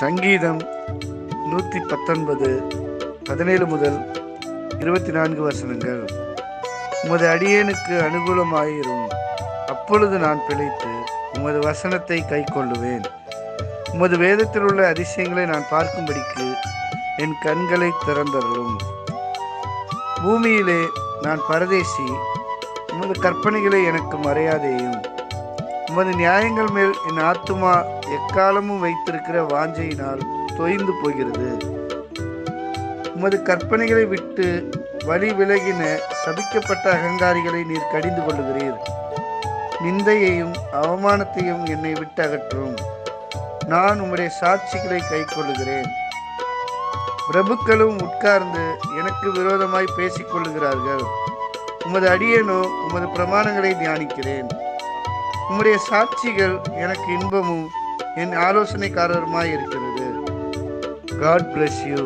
சங்கீதம் நூற்றி பத்தொன்பது பதினேழு முதல் இருபத்தி நான்கு வசனங்கள். உமது அடியேனுக்கு அனுகூலமாயிரும். அப்பொழுது நான் பிழைத்து உமது வசனத்தை கை கொள்ளுவேன். உமது வேதத்தில் உள்ள அதிசயங்களை நான் பார்க்கும்படிக்கு என் கண்களை திறந்தருளும். பூமியிலே நான் பரதேசி உமது கற்பனைகளை எனக்கு மறையாதேயும். உமது நியாயங்கள் மேல் என் ஆத்துமா எக்காலமும் வைத்திருக்கிற வாஞ்சையினால் தொய்ந்து போகிறது. உமது கற்பனைகளை விட்டு வழி விலகின சபிக்கப்பட்ட அகங்காரிகளை நீர் கடிந்து கொள்ளுகிறீர். நிந்தையையும் அவமானத்தையும் என்னை விட்டு அகற்றும். நான் உம்முடைய சாட்சிகளை கை கொள்ளுகிறேன் பிரபுக்களும் உட்கார்ந்து எனக்கு விரோதமாய் பேசிக்கொள்ளுகிறார்கள். உமது அடியேனோ உமது பிரமாணங்களை தியானிக்கிறேன். உம்முடைய சாட்சிகள் எனக்கு இன்பமும் என் ஆலோசனைக்காரருமாய் இருக்கிறது காட் பிளஸ் யூ